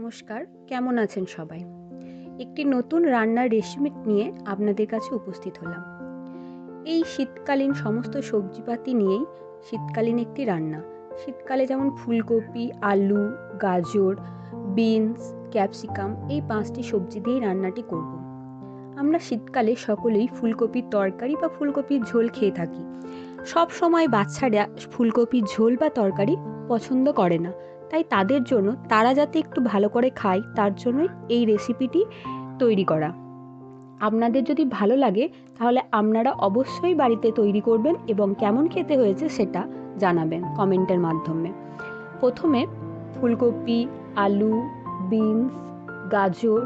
নমস্কার, কেমন আছেন সবাই? একটি নতুন রান্নার রেসিপি নিয়ে আপনাদের কাছে উপস্থিত হলাম। এই শীতকালীন সমস্ত সবজিপাতি নিয়েই শীতকালীন একটি রান্না। শীতকালে যেমন ফুলকপি, আলু, গাজর, বিনস, ক্যাপসিকাম এই পাঁচটি সবজি দিয়েই রান্নাটি করব। আমরা শীতকালে সকলেই ফুলকপির তরকারি বা ফুলকপির ঝোল খেয়ে থাকি। সব সময় বাচ্চারা ফুলকপির ঝোল বা তরকারি পছন্দ করে না। তাই তাদের জন্য তারা যাতে একটু ভালো করে খায়, তার জন্যই এই রেসিপিটি তৈরি করা। আপনাদের যদি ভালো লাগে, তাহলে আপনারা অবশ্যই বাড়িতে তৈরি করবেন এবং কেমন খেতে হয়েছে সেটা জানাবেন কমেন্টের মাধ্যমে। প্রথমে ফুলকপি, আলু, বিনস, গাজর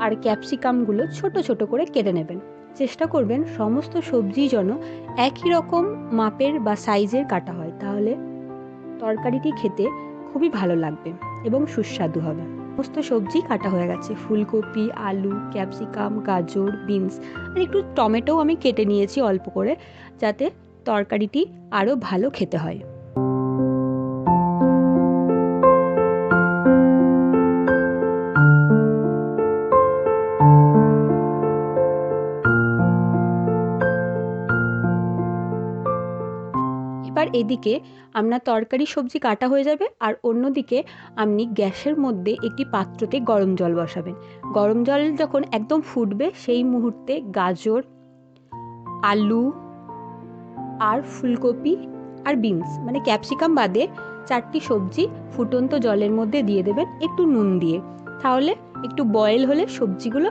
আর ক্যাপসিকামগুলো ছোট ছোট করে কেটে নেবেন। চেষ্টা করবেন সমস্ত সবজি যেন একই রকম মাপের বা সাইজের কাটা হয়। তাহলে তরকারিটি খেতে খুবই ভালো লাগবে এবং সুস্বাদু হবে। সমস্ত সবজি কাটা হয়ে গেছে। ফুলকপি, আলু, ক্যাপসিকাম, গাজর, বিনস আর একটু টমেটোও আমি কেটে নিয়েছি অল্প করে, যাতে তরকারিটি আরও ভালো খেতে হয়। এবার এদিকে আপনার তরকারি, সবজি কাটা হয়ে যাবে আর অন্যদিকে আপনি গ্যাসের মধ্যে একটি পাত্রতে গরম জল বসাবেন। গরম জল যখন একদম ফুটবে সেই মুহূর্তে গাজর, আলু আর ফুলকপি আর বিনস মানে ক্যাপসিকাম বাদে চারটি সবজি ফুটন্ত জলের মধ্যে দিয়ে দেবেন একটু নুন দিয়ে। তাহলে একটু বয়েল হলে সবজিগুলো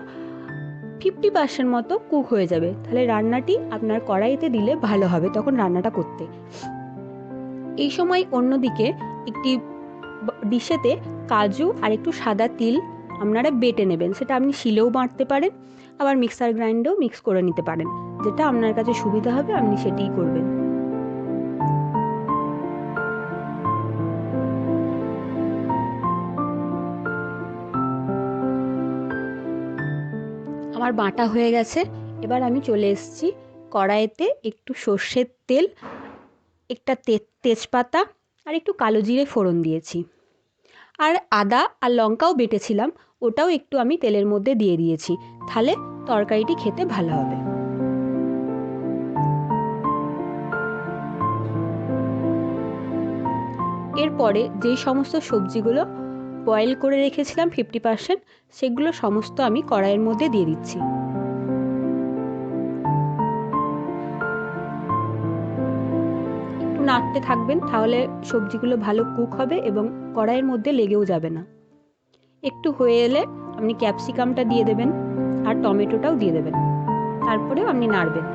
ফিফটি পার্সেন্ট মতো কুক হয়ে যাবে। তাহলে রান্নাটি আপনার কড়াইতে দিলে ভালো হবে তখন রান্নাটা করতে। এই সময় অন্যদিকে একটি ডিশেতে কাজু আর একটু সাদা তিল আপনারা বেটে নেবেন। সেটা আপনি শিলেও বাঁটতে পারেন, আবার মিক্সার গ্রাইন্ডেও মিক্স করে নিতে পারেন। যেটা আপনার কাছে সুবিধা হবে, আপনি সেটিই করবেন। আমার বাটা হয়ে গেছে। এবার আমি চলে এসেছি কড়াইতে একটু সর্ষের তেল একটা তেজপাতা আর একটু কালো জিরে ফোড়ন দিয়েছি। আর আদা আর লঙ্কাও বেটেছিলাম, ওটাও একটু আমি তেলের মধ্যে দিয়ে দিয়েছি, তাহলে তরকারিটি খেতে ভালো হবে। এরপরে যেই সমস্ত সবজিগুলো বয়েল করে রেখেছিলাম ফিফটি পার্সেন্ট সেগুলো সমস্ত আমি কড়াইয়ের মধ্যে দিয়ে দিচ্ছি। নাড়তে থাকবেন, তাহলে সবজিগুলো ভালো কুক হবে এবং কড়াইয়ের মধ্যে লেগেও যাবে না। একটু হয়ে এলে আপনি ক্যাপসিকামটা দিয়ে দেবেন আর টমেটোটাও দিয়ে দেবেন। তারপরেও আপনি নাড়বেন।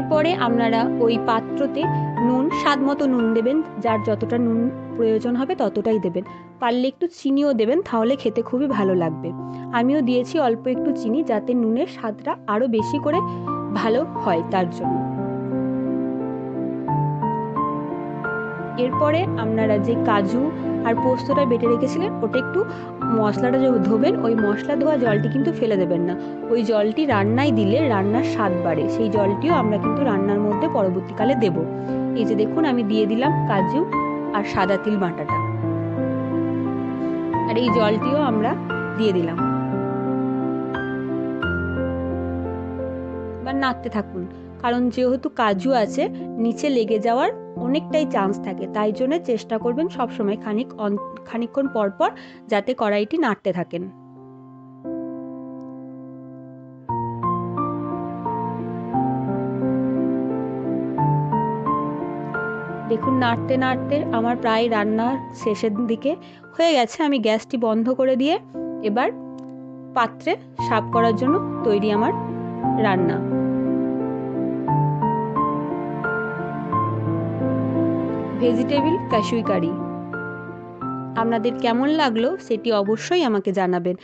এরপরে আপনারা ওই পাত্রতে নুন, স্বাদ মতো নুন দেবেন, যার যতটা নুন প্রয়োজন হবে ততটাই দেবেন। পারলে একটু চিনিও দেবেন, তাহলে খেতে খুবই ভালো লাগবে। আমিও দিয়েছি অল্প একটু চিনি যাতে নুনের স্বাদটা আরও বেশি করে ভালো হয় তার জন্য। এরপরে আপনারা যে কাজু আর পোস্তটা বেটে রেখেছিলেন, ওটা একটু মশলাটা যে ধোবেন, ওই মশলা ধোয়া জলটি কিন্তু ফেলে দেবেন না। ওই জলটি রান্নায় দিলে রান্নার স্বাদ বাড়ে। সেই জলটিও আমরা কিন্তু রান্নার মধ্যে পরবর্তীকালে দেব। এই যে দেখুন, আমি দিয়ে দিলাম কাজু আর সাদা তিল বাটাটা। আর এই জলটিও আমরা দিয়ে দিলাম। এবার নাড়তে থাকুন। কারণ যেহেতু কাজু আছে, নিচে লেগে যাওয়ার অনেকটাই চান্স থাকে, তাই জন্য চেষ্টা করবেন সবসময় খানিক খানিকক্ষণ পর পর যাতে কড়াইটি নাড়তে থাকেন। দেখুন, নাড়তে নাড়তে আমার প্রায় রান্নার শেষের দিকে হয়ে গেছে। আমি গ্যাসটি বন্ধ করে দিয়ে এবার পাত্রে সাফ করার জন্য তৈরি আমার রান্না। Vegetable cashew curry. আপনাদের কেমন লাগল সেটি অবশ্যই আমাকে জানাবেন।